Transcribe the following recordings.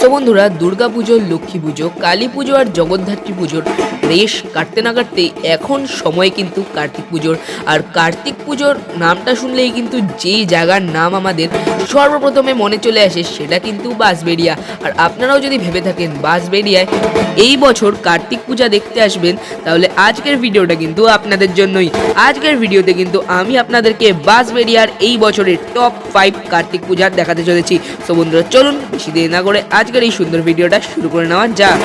তো বন্ধুরা, দুর্গা পুজো, লক্ষ্মী পুজো, কালী পুজো আর জগদ্ধাত্রী পুজোর রেশ কাটতে না কাটতে এখন সময় কিন্তু কার্তিক পুজোর। আর কার্তিক পুজোর নামটা শুনলেই কিন্তু যেই জায়গার নাম আমাদের সর্বপ্রথমে মনে চলে আসে সেটা কিন্তু বাঁশবেড়িয়া। আর আপনারাও যদি ভেবে থাকেন বাঁশবেড়িয়ায় এই বছর কার্তিক পূজা দেখতে আসবেন, তাহলে আজকের ভিডিওটা কিন্তু আপনাদের জন্যই। আজকের ভিডিওতে কিন্তু আমি আপনাদেরকে বাঁশবেড়িয়ার এই বছরের টপ ফাইভ কার্তিক পূজা দেখাতে চলেছি। সো বন্ধুরা, চলুন বেশি দেরি না করে আজকের এই সুন্দর ভিডিওটা শুরু করে নেওয়া যাক।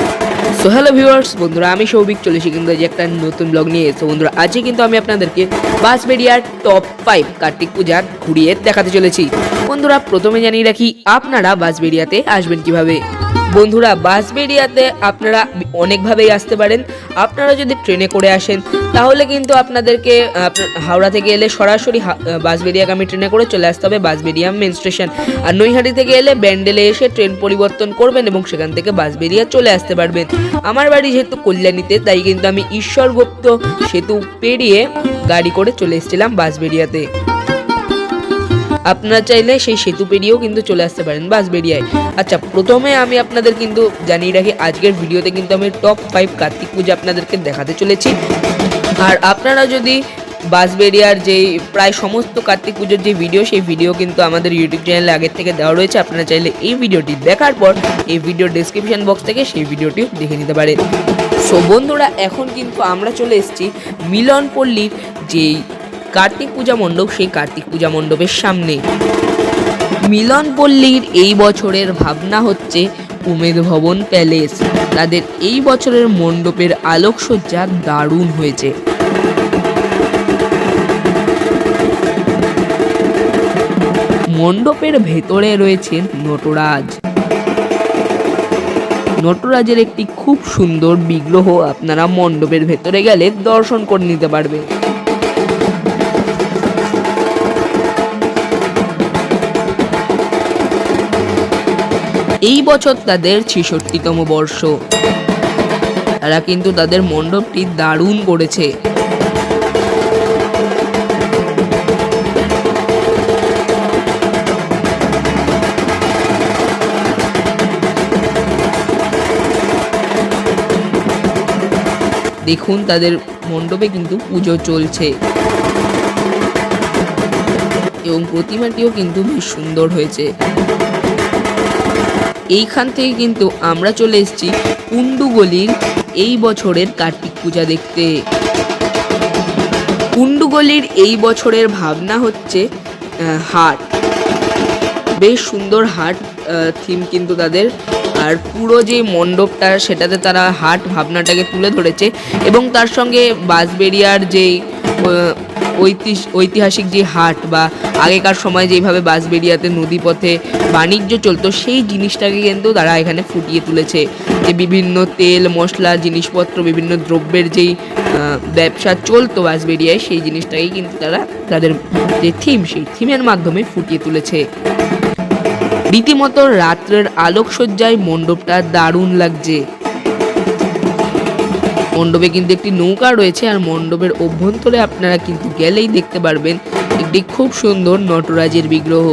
সো হ্যালো ভিউয়ার্স বন্ধুরা, আমি সৌভিক চলেছি কিন্তু আজ একটা নতুন ব্লগ নিয়ে। তো বন্ধুরা, আজকে কিন্তু আমি আপনাদেরকে বাঁশবেড়িয়ার টপ ফাইভ কার্তিক পূজা ঘুরিয়ে দেখাতে চলেছি। বন্ধুরা, প্রথমে জানিয়ে রাখি, আপনারা বাঁশবেড়িয়াতে আসবেন কীভাবে? বন্ধুরা বাসবেরিয়াতে আপনারা অনেকভাবেই আসতে পারেন। আপনারা যদি ট্রেনে করে আসেন, তাহলে কিন্তু আপনাদেরকে হাওড়া থেকে এলে সরাসরি হা- বাসবেরিয়াগামী ট্রেনে করে চলে আসতে হবে বাস বাসবেরিয়া মেন স্টেশন আর নৈহাটি থেকে এলে ব্যান্ডেলে এসে ট্রেন পরিবর্তন করবেন এবং সেখান থেকে বাস বাসবেরিয়া চলে আসতে পারবেন। আমার বাড়ি যেহেতু কল্যাণীতে, তাই কিন্তু আমি ঈশ্বরগুপ্ত সেতু পেরিয়ে গাড়ি করে চলে এসেছিলাম বাসবেরিয়াতে আপনারা চাইলে সেই সেতু পেরিয়েও কিন্তু চলে আসতে পারেন বাসবেরিয়ায় আচ্ছা প্রথমে আমি আপনাদের কিন্তু জানিয়ে রাখি, আজকের ভিডিওতে কিন্তু আমি টপ ফাইভ কার্তিক পূজা আপনাদেরকে দেখাতে চলেছি। আর আপনারা যদি বাসবেরিয়ার যে প্রায় সমস্ত কার্তিক পুজোর যে ভিডিও সেই ভিডিও কিন্তু আমাদের ইউটিউব চ্যানেলে আগের থেকে দেওয়া রয়েছে। আপনারা চাইলে এই ভিডিওটি দেখার পর এই ভিডিও ডেসক্রিপশন বক্স থেকে সেই ভিডিওটি দেখে নিতে পারেন। সো বন্ধুরা, এখন কিন্তু আমরা চলে এসেছি মিলনপল্লীর যেই কার্তিক পূজা মণ্ডপ, সেই কার্তিক পূজা মণ্ডপের সামনে। মিলনপল্লীর এই বছরের ভাবনা হচ্ছে উমেদ ভবন প্যালেস। তাদের এই বছরের মণ্ডপের আলোকসজ্জা দারুণ হয়েছে। মণ্ডপের ভেতরে রয়েছেন নটরাজ। নটরাজের একটি খুব সুন্দর বিগ্রহ আপনারা মণ্ডপের ভেতরে গেলে দর্শন করে নিতে পারবেন। এই বছর তাদের ছেষট্টিতম বর্ষ। তারা কিন্তু তাদের মণ্ডপটি দারুণ করেছে। দেখুন, তাদের মণ্ডপে কিন্তু পুজো চলছে। এবং প্রতিমাটিও কিন্তু বেশ সুন্দর হয়েছে। এইখান থেকে কিন্তু আমরা চলে এসেছি কুন্ডুগলির এই বছরের কার্তিক পূজা দেখতে। কুন্ডুগলির এই বছরের ভাবনা হচ্ছে হাট। বেশ সুন্দর হাট থিম কিন্তু তাদের। আর পুরো যে মণ্ডপটা সেটাতে তারা হাট ভাবনাটাকে তুলে ধরেছে এবং তার সঙ্গে বাঁশবেরিয়ার আহ, ঐতিহাসিক যে হাট বা আগেকার সময় যেইভাবে বাঁশবেরিয়াতে নদীপথে বাণিজ্য চলতো সেই জিনিসটাকে কিন্তু তারা এখানে ফুটিয়ে তুলেছে। যে বিভিন্ন তেল মশলা জিনিসপত্র বিভিন্ন দ্রব্যের যেই ব্যবসা চলতো বাঁশবেরিয়ায় সেই জিনিসটাকেই কিন্তু তারা তাদের যে থিম সেই থিমের মাধ্যমে ফুটিয়ে তুলেছে। রীতিমতো রাত্রের আলোকসজ্জায় মণ্ডপটা দারুণ লাগছে। মণ্ডপে কিন্তু একটি নৌকা রয়েছে, আর মণ্ডপের অভ্যন্তরে আপনারা কিন্তু গেলেই দেখতে পারবেন একটি খুব সুন্দর নটরাজের বিগ্রহ।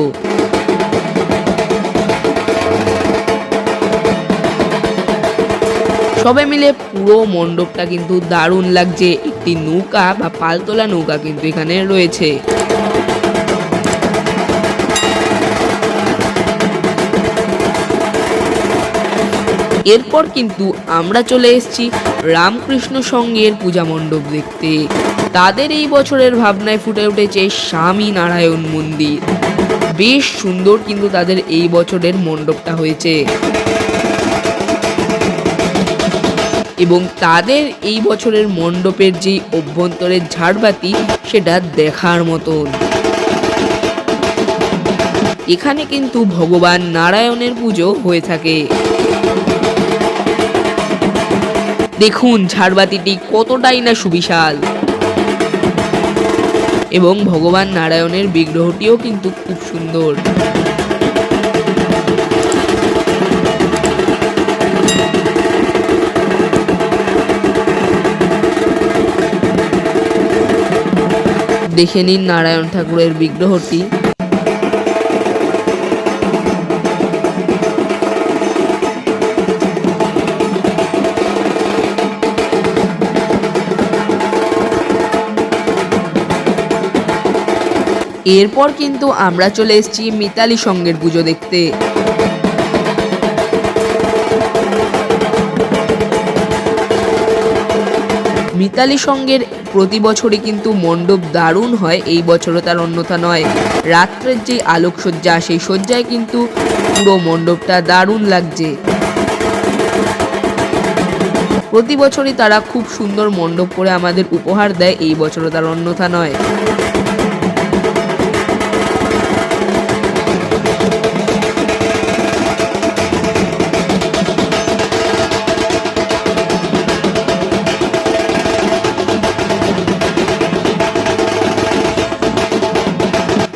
সবাই মিলে পুরো মণ্ডপটা কিন্তু দারুণ লাগছে। একটি নৌকা বা পালতোলা নৌকা কিন্তু এখানে রয়েছে। এরপর কিন্তু আমরা চলে এসেছি রামকৃষ্ণ সঙ্গের পূজা মণ্ডপ দেখতে। তাদের এই বছরের ভাবনায় ফুটে উঠেছে স্বামী নারায়ণ মন্দির। বেশ সুন্দর কিন্তু তাদের এই বছরের মণ্ডপটা হয়েছে। এবং তাদের এই বছরের মণ্ডপের যে অভ্যন্তরের ঝাড়বাতি, সেটা দেখার মতন। এখানে কিন্তু ভগবান নারায়ণের পুজো হয়ে থাকে। দেখুন ঝাড়বাতিটি কতটাই না সুবিশাল। এবং ভগবান নারায়ণের বিগ্রহটিও কিন্তু খুব সুন্দর। দেখে নিন নারায়ণ ঠাকুরের বিগ্রহটি। এরপর কিন্তু আমরা চলে এসেছি মিতালি সঙ্গের পুজো দেখতে। মিতালি সঙ্গের প্রতি বছরই কিন্তু মণ্ডপ দারুণ হয়, এই বছরও তার অন্যথা নয়। রাত্রের যে আলোকসজ্জা, সেই সজ্জায় কিন্তু পুরো মণ্ডপটা দারুণ লাগছে। প্রতি বছরই তারা খুব সুন্দর মণ্ডপ করে আমাদের উপহার দেয়, এই বছরও তার অন্যথা নয়।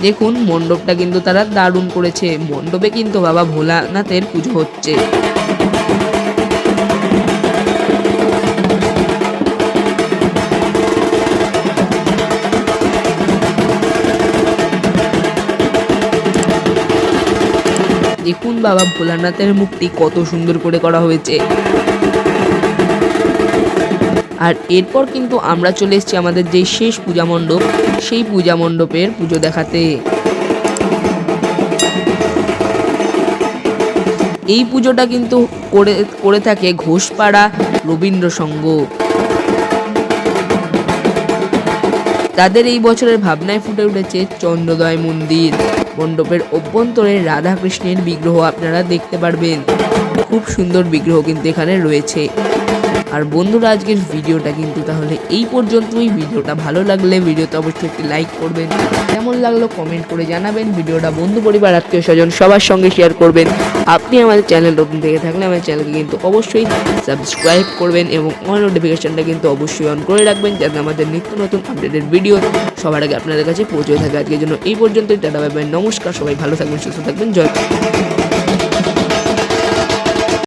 দেখুন, মণ্ডপটা কিন্তু তারা দারুণ করেছে। মণ্ডপে কিন্তু বাবা ভোলানাথের পুজো হচ্ছে। দেখুন বাবা ভোলানাথের মুখটি কত সুন্দর করে করা হয়েছে। আর এরপর কিন্তু আমরা চলে এসেছি আমাদের যে শেষ পূজা মণ্ডপ, সেই পূজা মণ্ডপের পুজো দেখাতে। এই পুজোটা কিন্তু করে করে থাকে ঘোষপাড়া রবীন্দ্র সংঘ তাদের এই বছরের ভাবনায় ফুটে উঠেছে চন্দ্রোদয় মন্দির। মণ্ডপের অভ্যন্তরে রাধাকৃষ্ণের বিগ্রহ আপনারা দেখতে পারবেন। খুব সুন্দর বিগ্রহ কিন্তু এখানে রয়েছে। আর বন্ধুরা, আজকের ভিডিওটা কিন্তু তাহলে এই পর্যন্তই। ভিডিওটা ভালো লাগলে ভিডিওতে অবশ্যই একটি লাইক করবেন। কেমন লাগল কমেন্ট করে জানাবেন। ভিডিওটা বন্ধু পরিবার, আত্মীয় স্বজন সবার সঙ্গে শেয়ার করবেন। আপনি আমাদের চ্যানেল নতুন থেকে থাকলে আমাদের চ্যানেলকে কিন্তু অবশ্যই সাবস্ক্রাইব করবেন এবং অন নোটিফিকেশনটা কিন্তু অবশ্যই অন করে রাখবেন যাতে আমাদের নিত্য নতুন আপডেটেড ভিডিও সবার আগে আপনাদের কাছে পৌঁছে থাকে। আজকের জন্য এই পর্যন্তই। টাটা বাই নমস্কার, সবাই ভালো থাকবেন, সুস্থ থাকবেন, জয়